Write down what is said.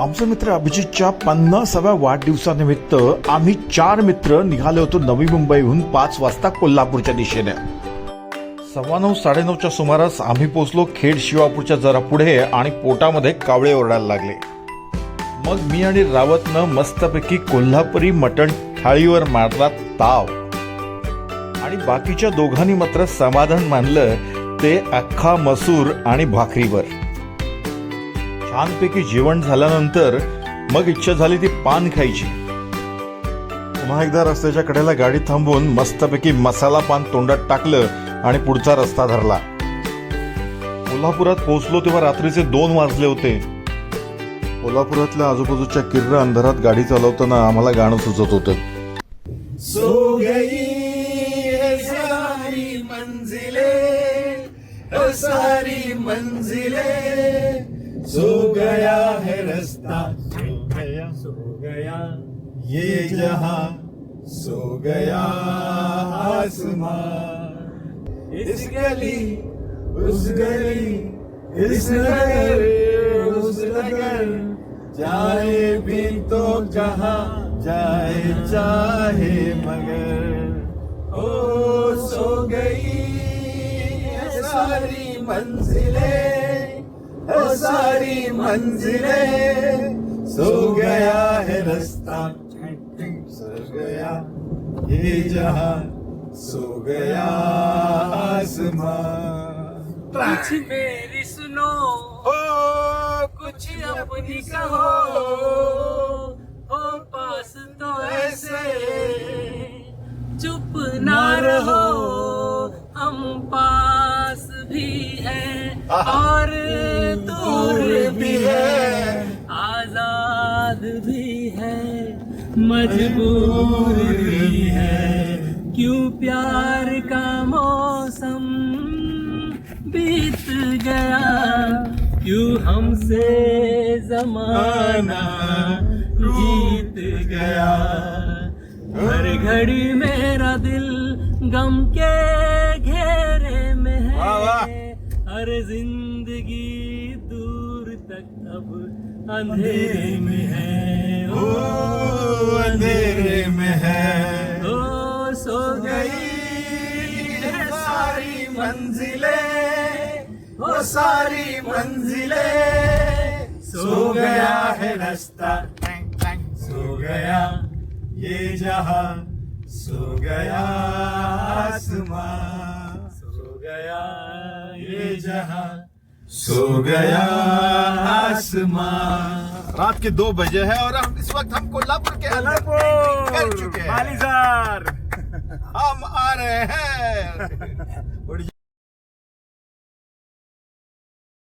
आमचे मित्र अभिजितच्या पन्नासाव्या वाढदिवसानिमित्त आम्ही चार मित्र निघाले होतो नवी मुंबईहून पाच वाजता कोल्हापूरच्या दिशेने. सव्वा नऊ साडेनऊच्या सुमारास आम्ही पोचलो खेड शिवापूरच्या जरा पुढे आणि पोटामध्ये कावळे ओरडायला लागले. मग मी आणि रावतनं मस्तपैकी कोल्हापुरी मटण थाळीवर मारला ताव. आणि बाकीच्या दोघांनी मात्र समाधान मानलं ते अख्खा मसूर आणि भाकरीवर. छानपैकी जेवण झाल्यानंतर मग इच्छा झाली ती पान खायची. पुन्हा एकदा रस्त्याच्या कडेला गाडी थांबवून मस्तपैकी मसाला पान तोंडात टाकलं आणि पुढचा रस्ता धरला. कोल्हापुरात पोहोचलो तेव्हा रात्रीचे दोन वाजले होते. कोल्हापुरातल्या आजूबाजूच्या किर्र अंधारात गाडी चालवताना आम्हाला गाणं सुचत होतं. सो गई सारी मंजिले सारी सो गया है रास्ता। सो गया सो गया ये जहाँ सो गया आसमां। इस गली उस गली इस नगर उस नगर। जाए भी तो कहा जाए चाहे मगर। ओ सो गई सारी मंजिलें। ओ सारी मंजिले सो गया है रास्ता। सो गया ये जहाँ सो गया आसमान। कुछ मेरी सुनो ओ कुछ अपनी कहो। पास भी है और दूर भी है। आज़ाद भी है मजबूर भी है। क्यों प्यार का मौसम बीत गया? क्यों हमसे जमाना जीत गया? हर घड़ी मेरा दिल गम के हर ज़िंदगी दूर तक अब अंधेरे में है। ओ अंधेरे में है। ओ सो गई है सारी मंजिलें। वो सारी मंजिलें। सो गया है रास्ता। सो गया ये जहाँ। सो गया आसमां। सो गया ये जहाँ सो गया आसमां रात के दो बजे है और हम इस वक्त हम कोल्हापुर के अंदर कर चुके हैं। हम आ रहे हैं।